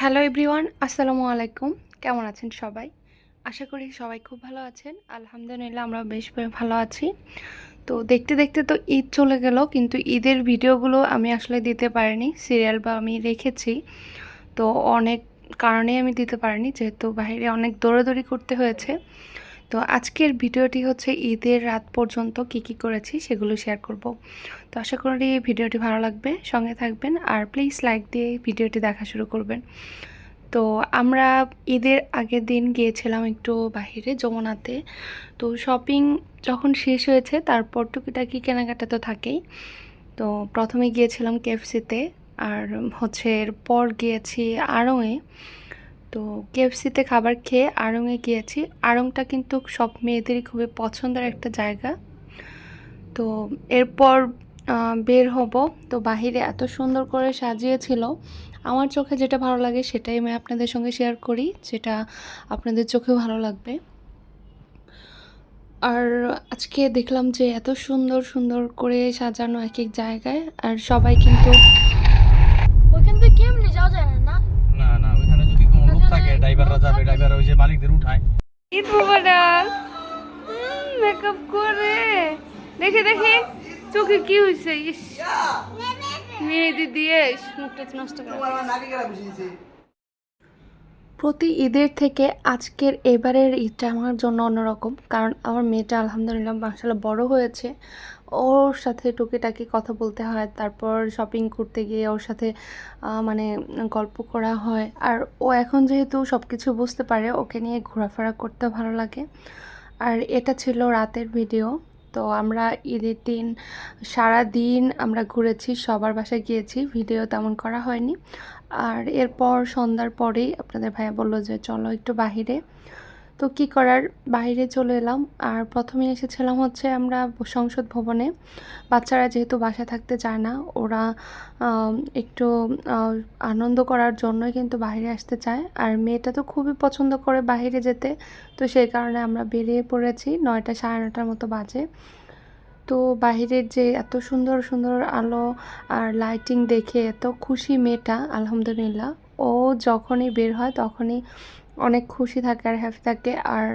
Hello everyone, আসসালামু আলাইকুম। কেমন আছেন সবাই? আশা করি সবাই খুব ভালো আছেন। আলহামদুলিল্লাহ আমরা বেশ ভালো আছি। তো দেখতে দেখতে তো ঈদ চলে গেল, কিন্তু ঈদের ভিডিওগুলো আমি আসলে দিতে পারিনি, সিরিয়াল বা আমি রেখেছি। তো অনেক কারণে আমি দিতে পারিনি, যেহেতু বাইরে অনেক দৌড়াদৌড়ি করতে হয়েছে। তো আজকের ভিডিওটি হচ্ছে ঈদের রাত পর্যন্ত কি কি করেছি সেগুলো শেয়ার করব। তো আশা করি ভিডিওটি ভালো লাগবে, সঙ্গে থাকবেন আর প্লিজ লাইক দিয়ে ভিডিওটি দেখা শুরু করবেন। তো আমরা ঈদের আগের দিন গিয়েছিলাম একটু বাহিরে যমুনাতে। তো শপিং যখন শেষ হয়েছে তারপর টুকিটাকি কেনাকাটা তো থাকেই। তো প্রথমে গিয়েছিলাম কেএফসিতে আর হচ্ছে এরপর গিয়েছি আড়ংয়ে তো কেএফসিতে খাবার খেয়ে আড়ংয়ে গিয়েছি। আড়ংটা কিন্তু সব মেয়েদেরই খুবই পছন্দের একটা জায়গা। তো এরপর বের হব। তো বাহিরে এত সুন্দর করে সাজিয়েছিল। আমার চোখে যেটা ভালো লাগে সেটাই আমি আপনাদের সঙ্গে শেয়ার করি যেটা আপনাদের চোখেও ভালো লাগবে। আর আজকে দেখলাম যে এত সুন্দর সুন্দর করে সাজানো এক এক জায়গায় আর সবাই কিন্তু ওইখান থেকে কেমনে যাওয়া যায় না? না না থাকে ড্রাইভাররা যাবে ড্রাইভার ওই যে মালিকদের উঠায়। ঈদ মুবারক। মেকআপ করে। দেখে দেখে। চোখে কি হয়েছে ইস। মেহেদি দিয়ে মুখটা নষ্ট করে। প্রতি ঈদের থেকে আজকের এবারের ঈদটা আমার জন্য অন্যরকম কারণ আমার মেয়েটা আলহামদুলিল্লাহ মাসাল্লাহ বড় হয়েছে। ওর সাথে টুকিটাকি কথা বলতে হয়, তারপর শপিং করতে গিয়ে ওর সাথে মানে গল্প করা হয়। আর ও এখন যেহেতু সব কিছু বুঝতে পারে, ওকে নিয়ে ঘোরাফেরা করতে ভালো লাগে। আর এটা ছিল রাতের ভিডিও তো আমরা ঈদের দিন সারা দিন আমরা ঘুরেছি, সবার বাসায় গিয়েছি ভিডিও তেমন করা হয়নি। আর এরপর সন্ধ্যার পরেই আপনাদের ভাইয়া বলল যে, চলো একটু বাহিরে। তো কি করার? বাইরে চলে এলাম। আর প্রথমে এসেছিলাম হচ্ছে আমরা সংসদ ভবনে। বাচ্চারা যেহেতু বাসায় থাকতে চায় না, ওরা একটু আনন্দ করার জন্যই কিন্তু বাইরে আসতে চায়। আর মেয়েটা তো খুবই পছন্দ করে বাইরে যেতে। তো সেই কারণে আমরা বেরিয়ে পড়েছি নয়টা, সাড়ে নটার মতো বাজে। তো বাহিরের যে এত সুন্দর সুন্দর আলো আর লাইটিং দেখে এত খুশি মেয়েটা, আলহামদুলিল্লাহ। ও যখনই বের হয় তখনই অনেক খুশি থাকে আর হ্যাপি থাকে। আর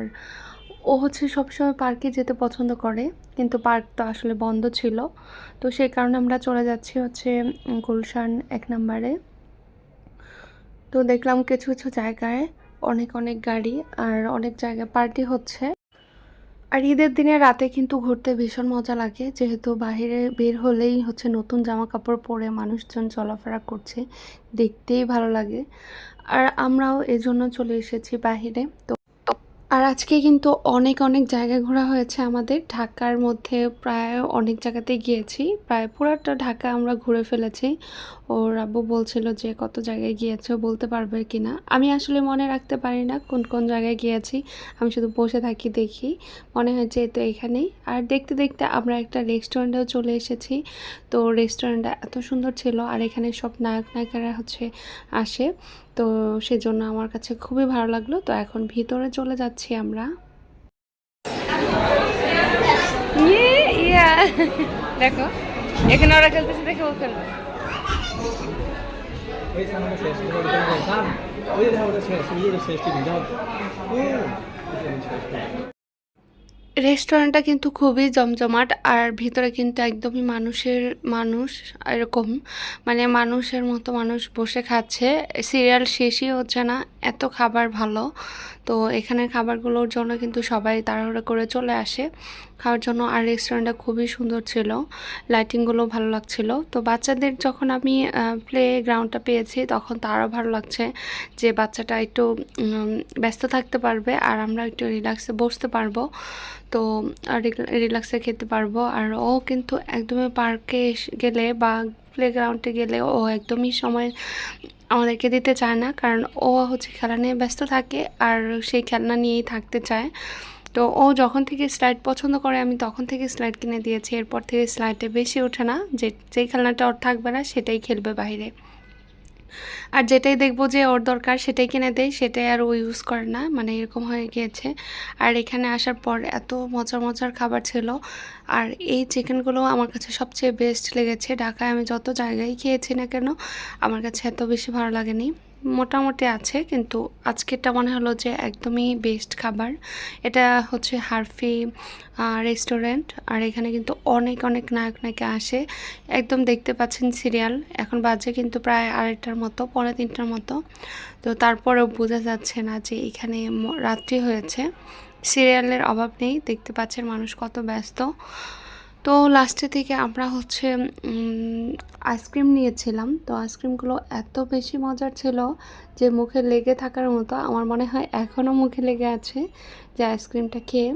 ও হচ্ছে সবসময় পার্কে যেতে পছন্দ করে, কিন্তু পার্ক তো আসলে বন্ধ ছিল। তো সেই কারণে আমরা চলে যাচ্ছি হচ্ছে গুলশান এক নম্বরে। তো দেখলাম কিছু কিছু জায়গায় অনেক অনেক গাড়ি আর অনেক জায়গায় পার্টি হচ্ছে। আর ঈদের দিনে রাতে কিন্তু ঘুরতে ভীষণ মজা লাগে। যেহেতু বাহিরে বের হলেই হচ্ছে নতুন জামা কাপড় পরে মানুষজন চলাফেরা করছে, দেখতেই ভালো লাগে। আর আমরাও এজন্য চলে এসেছি বাহিরে, তো আর আজকে কিন্তু অনেক অনেক জায়গা ঘোরা হয়েছে আমাদের। ঢাকার মধ্যে প্রায় অনেক জায়গাতেই গিয়েছি। প্রায় পুরাটা ঢাকা আমরা ঘুরে ফেলেছি। ওর আব্বু বলছিল যে, কত জায়গায় গিয়েছে? বলতে পারবে কি না? আমি আসলে মনে রাখতে পারি না কোন কোন জায়গায় গিয়েছি। আমি শুধু বসে থাকি, দেখি। মনে হয় যে তো এখানেই। আর দেখতে দেখতে আমরা একটা রেস্টুরেন্টেও চলে এসেছি। তো রেস্টুরেন্টটা এত সুন্দর ছিল। আর এখানে সব নায়ক, নায়িকারা হচ্ছে আসে। তো সেজন্য আমার কাছে খুবই ভালো লাগল তো এখন ভিতরে চলে যাচ্ছি আমরা ইয়ে, ইয়া। দেখো এখানে ওরা খেলতেছে দেখে ও খেলবে রেস্টুরেন্টটা কিন্তু খুবই জমজমাট আর ভিতরে কিন্তু একদমই মানুষের মানুষ এরকম। মানে মানুষের মতো মানুষ বসে খাচ্ছে। সিরিয়াল শেষই হচ্ছে না, এত খাবার ভালো। তো এখানে খাবারগুলোর জন্য কিন্তু সবাই তাড়াহুড়ো করে চলে আসে। খাওয়ার জন্য আর রেস্টুরেন্টটা খুবই সুন্দর ছিল লাইটিংগুলো ভালো লাগছিল। তো বাচ্চাদের যখন আমি প্লে গ্রাউন্ডটা পেয়েছি তখন তারও ভালো লাগছে যে বাচ্চাটা একটু ব্যস্ত থাকতে পারবে আর আমরা একটু রিল্যাক্সে বসতে পারব। তো রিল্যাক্সে খেতে পারব। আর ও কিন্তু একদমই পার্কে গেলে বা প্লেগ্রাউন্ডে গেলে ও একদমই সময় আমাদেরকে দিতে চায় না। কারণ ও হচ্ছে খেলা নিয়ে ব্যস্ত থাকে আর সেই খেলনা নিয়েই থাকতে চায়। তো ও যখন থেকে স্লাইড পছন্দ করে, আমি তখন থেকে স্লাইড কিনে দিয়েছি। এরপর থেকে স্লাইডে বেশি ওঠে না। যে, যেই খেলনাটা ওর থাকবে না, সেটাই খেলবে বাইরে। আর যেটাই দেখব যে ওর দরকার সেটাই কিনে দেয় সেটাই আর ও ইউজ করে না মানে এরকম হয়ে গিয়েছে। আর এখানে আসার পর এত মজার মজার খাবার ছিল। আর এই চিকেনগুলো আমার কাছে সবচেয়ে বেস্ট লেগেছে। ঢাকায় আমি যত জায়গায় খেয়েছি না কেন, আমার কাছে এত বেশি ভালো লাগেনি। মোটামুটি আছে, কিন্তু আজকেরটা মনে হলো যে একদমই বেস্ট খাবার। এটা হচ্ছে হারফি রেস্টুরেন্ট আর এখানে কিন্তু অনেক অনেক নায়ক নায়িকা আসে। একদম দেখতে পাচ্ছেন সিরিয়াল এখন বাজে কিন্তু প্রায় আড়াইটার মতো, পৌনে তিনটার মতো। তো তারপরেও বোঝা যাচ্ছে না যে এখানে রাত্রি হয়েছে। সিরিয়ালের অভাব নেই, দেখতে পাচ্ছেন মানুষ কত ব্যস্ত। তো লাস্টে থেকে আমরা হচ্ছে আইসক্রিম নিয়েছিলাম। তো আইসক্রিমগুলো এত বেশি মজার ছিল যে মুখে লেগে থাকার মতো আমার মনে হয় এখনও মুখে লেগে আছে যে আইসক্রিমটা খেয়ে।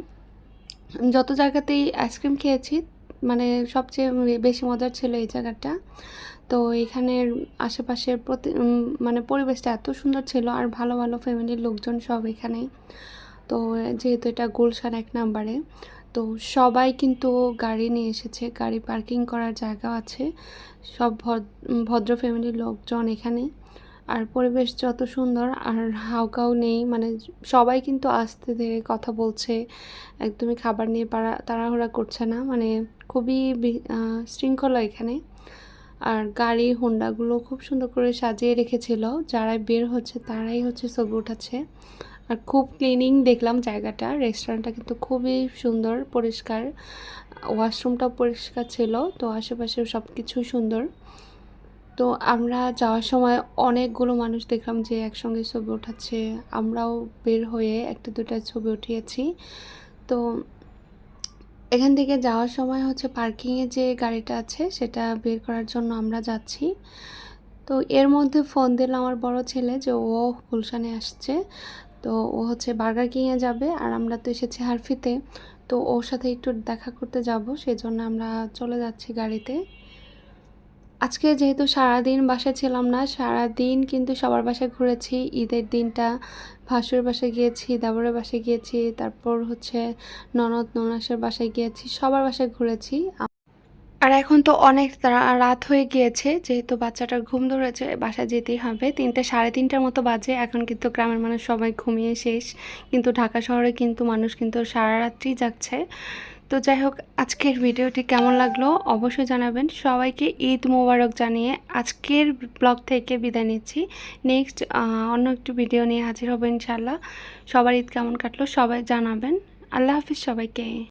যত জায়গাতেই আইসক্রিম খেয়েছি মানে সবচেয়ে বেশি মজার ছিল এই জায়গাটা। তো এখানের আশেপাশের প্রতি মানে পরিবেশটা এত সুন্দর ছিল আর ভালো ভালো ফ্যামিলির লোকজন সব এখানে। তো যেহেতু এটা গুলশান এক নাম্বারে তো সবাই কিন্তু গাড়ি নিয়ে এসেছে। গাড়ি পার্কিং করার জায়গা আছে। সব ভদ- ভদ্র ফ্যামিলির লোকজন এখানে। আর পরিবেশ যত সুন্দর, আর হাউকাও নেই। মানে সবাই কিন্তু আস্তে ধীরে কথা বলছে। একদমই খাবার নিয়ে পারা তাড়াহুড়া করছে না। মানে খুবই শৃঙ্খলা এখানে। আর গাড়ি, হোন্ডাগুলো খুব সুন্দর করে সাজিয়ে রেখেছিল। যারাই বের হচ্ছে, তারাই হচ্ছে ছবি উঠাচ্ছে। আর খুব ক্লিনিং দেখলাম জায়গাটা। রেস্টুরেন্টটা কিন্তু খুবই সুন্দর, পরিষ্কার। ওয়াশরুমটাও পরিষ্কার ছিল, তো আশেপাশে সব কিছু সুন্দর। তো আমরা যাওয়ার সময় অনেকগুলো মানুষ দেখলাম যে একসঙ্গে ছবি ওঠাচ্ছে আমরাও বের হয়ে একটা দুটা ছবি উঠিয়েছি। তো এখান থেকে যাওয়ার সময় হচ্ছে পার্কিংয়ে যে গাড়িটা আছে, সেটা বের করার জন্য আমরা যাচ্ছি। তো এর মধ্যে ফোন দিল আমার বড় ছেলে যে ও গুলশানে আসছে। তো ও হচ্ছে বার্গার কিংয়ে যাবে আর আমরা তো এসেছি হারফিতে। তো ওর সাথে একটু দেখা করতে যাব, সেজন্য আমরা চলে যাচ্ছি গাড়িতে। আজকে যেহেতু সারাদিন বাসায় ছিলাম না, সারাদিন কিন্তু সবার বাসায় ঘুরেছি। ঈদের দিনটা ভাসুর বাসায় গিয়েছি, দেবরের বাসায় গিয়েছি, তারপর হচ্ছে ননদ, ননাসের বাসায় গিয়েছি, সবার বাসায় ঘুরেছি। আর এখন তো অনেক রাত হয়ে গিয়েছে, যেহেতু বাচ্চাটার ঘুম ধরেছে, বাসায় যেতেই হবে। তিনটে, সাড়ে তিনটার মতো বাজে, এখন কিন্তু গ্রামের মানুষ সবাই ঘুমিয়ে শেষ। কিন্তু ঢাকা শহরে কিন্তু মানুষ কিন্তু সারা রাত্রি যাচ্ছে তো যাই হোক, আজকের ভিডিওটি কেমন লাগল অবশ্যই জানাবেন। সবাইকে ঈদ মোবারক জানিয়ে আজকের ব্লগ থেকে বিদায় নিচ্ছি। নেক্সট অন্য একটি ভিডিও নিয়ে হাজির হব ইনশাল্লাহ সবার ঈদ কেমন কাটলো সবাই জানাবেন। আল্লাহ হাফিজ সবাইকে।